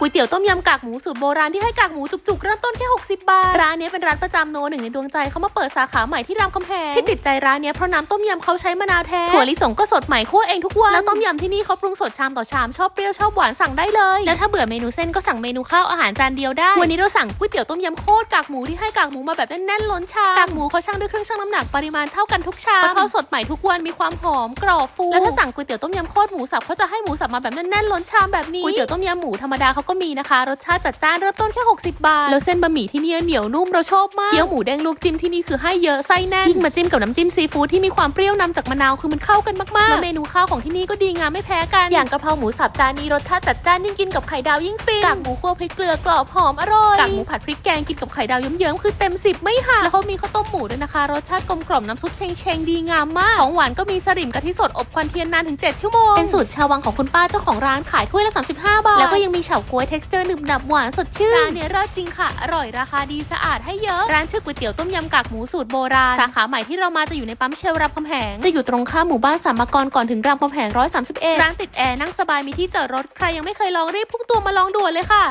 ก๋วยเตี๋ยวต้มยำกากหมูสูตรโบราณที่ให้กากหมูจุกๆเริ่มต้นแค่ 60 บาท ร้านนี้เป็นร้านประจำโนหนึ่งในดวงใจเขามาเปิดสาขาใหม่ที่รามคำแหงที่ติดใจร้านนี้เพราะน้ำต้มยำเขาใช้มะนาวแท้ถั่วลิสงก็สดใหม่คั่วเองทุกวันแล้วต้มยำที่นี่เขาปรุงสดชามต่อชามชอบเปรี้ยวชอบหวานสั่งได้เลย แล้วถ้าเบื่อเมนูเส้นก็สั่งเมนูข้าวอาหารจานเดียวได้ วันนี้เราสั่งก๋วยเตี๋ยวต้มยำโคตรกากหมูที่ให้กากหมูมาแบบแน่นๆล้นชามกากหมูเขาชั่งด้วยเครื่องชั่งน้ำหนักปริมาณเท่ากันทุกชามเขาสดใหม่ทุกวันมีความหอมกรอบฟูแล้วถ้าสั่งก๋วยเตี๋ยวต้มยำโคตรหมูสับเขาจะให้หมูสับมาแบบแน่นๆล้นชามแบบนี้ก๋วยเตี๋ยวต้มยำหมูธรรมดาเขาก็มีนะคะ รสชาติจัดจ้านเริ่มต้นแค่ 60 บาท แล้วเส้นบะหมี่ที่เนี่ยเหนียวนุ่มเราชอบมาก เกี๊ยวหมูแดงลวกจิ้มที่นี่คือให้เยอะไส้แน่นยิ่งมาจิ้มกับน้ำจิ้มซีฟู้ดที่มีความเปรี้ยวนำจากมะนาวคือมันเข้ากันมากๆแล้วเมนูข้าวของที่นี่ก็ดีงามไม่แพ้กัน อย่างกะเพราหมูสับจานนี้รสชาติจัดจ้านยิ่งกินกับไข่ดาวยิ่งฟินกากหมูคั่วพริกเกลือกรอบหอมอร่อยกากหมูผัดพริกแกงกินกับไข่ดาวเยิ้มๆคือเต็มสิบไม่หักแล้วเขามีข้าวต้มหมูด้วยนะคะ รสชาติกลมกล่อมน้ำซุปเชงเชงๆดีงามมากของหวานก็มีสลิมกะทิสดอบควันเทียนนานถึง 7 ชั่วโมงเป็นสูตรชาววังของคุณป้าเจ้าของร้านขายถ้วยละ 35 บาทแล้วก็ยังมีเฉาก๊วย texture หนึบหนับหวานสดชื่นร้านเนี้ยเลิศจริงค่ะ อร่อยราคาดีสะอาดให้เยอะ ร้านชื่อก๋วยเตี๋ยวต้มยำกากหมูสูตรโบราณ สาขาใหม่ที่เรามาจะอยู่ในปั๊มเชลรามคำแหง จะอยู่ตรงข้ามหมู่บ้านสามกรก่อนถึงรามคำแหง131 ร้านติดแอร์นั่งสบายมีที่จอดรถใครยังไม่เคยลองรีบพุ่งตัวมาลองด่วนเลยค่ะ